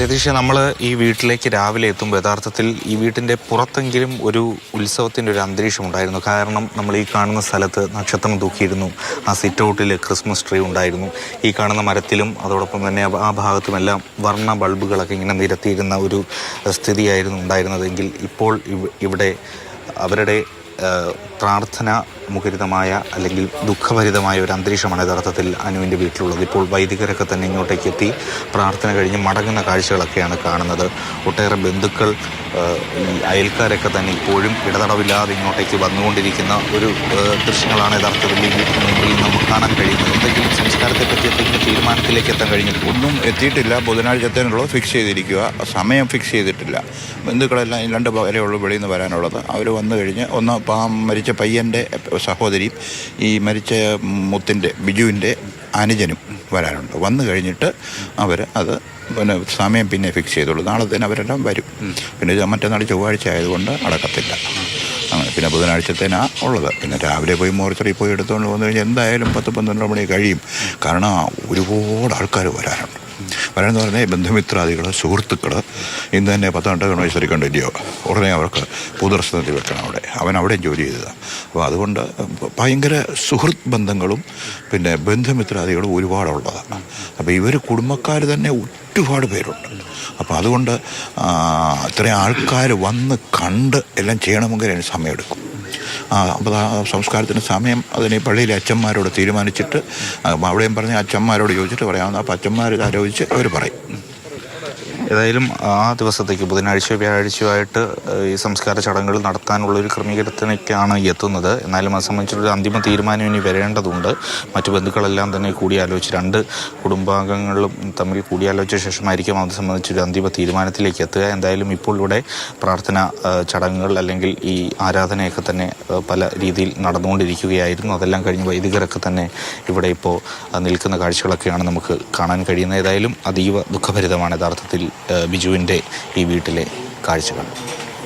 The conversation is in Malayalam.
രതീഷ നമ്മൾ ഈ വീട്ടിലേക്ക് രാവിലെ എത്തുമ്പോൾ യഥാർത്ഥത്തിൽ ഈ വീട്ടിന്റെ പുറത്തെങ്കിലും ഒരു ഉത്സവത്തിന്റെ ഒരു അന്തരീക്ഷം ഉണ്ടായിരുന്നു. കാരണം നമ്മൾ ഈ കാണുന്ന സ്ഥലത്ത് നക്ഷത്രം തൂക്കിയിരുന്നു. ആ സിറ്റ് ഔട്ടിൽ ക്രിസ്മസ് ട്രീ ഉണ്ടായിരുന്നു. ഈ കാണുന്ന മരത്തിലും അതോടൊപ്പം തന്നെ ആ ഭാഗത്തുമെല്ലാം വർണ ബൾബുകളൊക്കെ ഇങ്ങനെ നിരത്തിയിരുന്ന ഒരു സ്ഥിതിയായിരുന്നു ഉണ്ടായിരുന്നതെങ്കിൽ ഇപ്പോൾ ഇവിടെ അവരുടെ പ്രാർത്ഥന മുഖരിതമായ അല്ലെങ്കിൽ ദുഃഖഭരിതമായ ഒരു അന്തരീക്ഷമാണ് യഥാർത്ഥത്തിൽ അനുവിന്റെ വീട്ടിലുള്ളത്. ഇപ്പോൾ വൈദികരൊക്കെ തന്നെ ഇങ്ങോട്ടേക്ക് എത്തി പ്രാർത്ഥന കഴിഞ്ഞ് മടങ്ങുന്ന കാഴ്ചകളൊക്കെയാണ് കാണുന്നത്. ഒട്ടേറെ ബന്ധുക്കൾ അയൽക്കാരൊക്കെ തന്നെ ഇപ്പോഴും ഇടതടവില്ലാതെ ഇങ്ങോട്ടേക്ക് വന്നുകൊണ്ടിരിക്കുന്ന ഒരു ദൃശ്യങ്ങളാണ് യഥാർത്ഥത്തിൽ ഈ നമുക്ക് കാണാൻ കഴിയുന്നത്. എന്തെങ്കിലും സംസ്കാരത്തെ പറ്റി തീരുമാനത്തിലേക്ക് എത്താൻ കഴിഞ്ഞിട്ടില്ല ഒന്നും എത്തിയിട്ടില്ല. ബുധനാഴ്ചത്തേനുള്ളത് ഫിക്സ് ചെയ്തിരിക്കുക. സമയം ഫിക്സ് ചെയ്തിട്ടില്ല. ബന്ധുക്കളെല്ലാം രണ്ട് പേരെയുള്ളൂ വെളിയിൽ നിന്ന് വരാനുള്ളത്. അവർ വന്നു കഴിഞ്ഞ് ഒന്ന് പാ മരിച്ച പയ്യന്റെ സഹോദരിയും ഈ മരിച്ച മുത്തിന്റെ ബിജുവിന്റെ അനുജനും വരാനുണ്ട്. വന്നു കഴിഞ്ഞിട്ട് അവർ അത് പിന്നെ സമയം പിന്നെ ഫിക്സ് ചെയ്തോളൂ. നാളെ തന്നെ അവരെല്ലാം വരും. പിന്നെ മറ്റന്നാൾ ചൊവ്വാഴ്ച ആയതുകൊണ്ട് അടക്കത്തില്ല. അങ്ങനെ പിന്നെ ബുധനാഴ്ചത്തേനാ ഉള്ളത്. പിന്നെ രാവിലെ പോയി മോർച്ചറി പോയി എടുത്തുകൊണ്ട് വന്നു കഴിഞ്ഞാൽ എന്തായാലും പത്ത് പന്ത്രണ്ട് മണി കഴിയും. കാരണം ഒരുപാട് ആൾക്കാർ വരാറുണ്ട് വരാനെന്ന് പറഞ്ഞാൽ ബന്ധുമിത്രാദികൾ സുഹൃത്തുക്കൾ ഇന്ന് തന്നെ പത്തനംതിട്ട വയസ്സറി കണ്ടില്ലയോ? ഉടനെ അവർക്ക് പൊതുദർശനത്തിൽ വെക്കണം അവിടെ. അവൻ അവിടെയും ജോലി ചെയ്തതാണ് അപ്പോൾ അതുകൊണ്ട് ഭയങ്കര സുഹൃത്ത് ബന്ധങ്ങളും പിന്നെ ബന്ധുമിത്രാദികളും ഒരുപാടുള്ളതാണ്. അപ്പോൾ ഇവർ കുടുംബക്കാർ തന്നെ ഒരുപാട് പേരുണ്ട്. അപ്പോൾ അതുകൊണ്ട് ഇത്രയും ആൾക്കാർ വന്ന് കണ്ട് എല്ലാം ചെയ്യണമെങ്കിൽ അതിന് സമയമെടുക്കും. ആ അപ്പോൾ ആ സംസ്കാരത്തിന് സമയം അതിന് പള്ളിയിലെ അച്ഛന്മാരോട് തീരുമാനിച്ചിട്ട് അവിടെയും പറഞ്ഞ അച്ഛന്മാരോട് ചോദിച്ചിട്ട് പറയാവുന്ന അപ്പോൾ അച്ഛന്മാർ ആലോചിച്ച് അവർ പറയും. ഏതായാലും ആ ദിവസത്തേക്ക് ബുധനാഴ്ച വ്യാഴാഴ്ചയോ ആയിട്ട് ഏഹ്, ഈ സംസ്കാര ചടങ്ങുകൾ നടത്താനുള്ള ഒരു ക്രമീകരണത്തിനൊക്കെയാണ് എത്തുന്നത്. എന്നാലും അത് സംബന്ധിച്ചൊരു അന്തിമ തീരുമാനം ഇനി വരേണ്ടതുണ്ട്. മറ്റു ബന്ധുക്കളെല്ലാം തന്നെ കൂടിയാലോചിച്ച് രണ്ട് കുടുംബാംഗങ്ങളും തമ്മിൽ കൂടിയാലോചിച്ച ശേഷമായിരിക്കും അത് സംബന്ധിച്ചൊരു അന്തിമ തീരുമാനത്തിലേക്ക് എത്തുക. എന്തായാലും ഇപ്പോൾ ഇവിടെ പ്രാർത്ഥന ചടങ്ങുകൾ അല്ലെങ്കിൽ ഈ ആരാധനയൊക്കെ തന്നെ പല രീതിയിൽ നടന്നുകൊണ്ടിരിക്കുകയായിരുന്നു. അതെല്ലാം കഴിഞ്ഞ് വൈദികരൊക്കെ തന്നെ ഇവിടെ ഇപ്പോൾ നിൽക്കുന്ന കാഴ്ചകളൊക്കെയാണ് നമുക്ക് കാണാൻ കഴിയുന്നത്. ഏതായാലും അതീവ ദുഃഖഭരിതമാണ് യഥാർത്ഥത്തിൽ ബിജുവിന്റെ ഈ വീട്ടിലെ കാഴ്ചകൾ.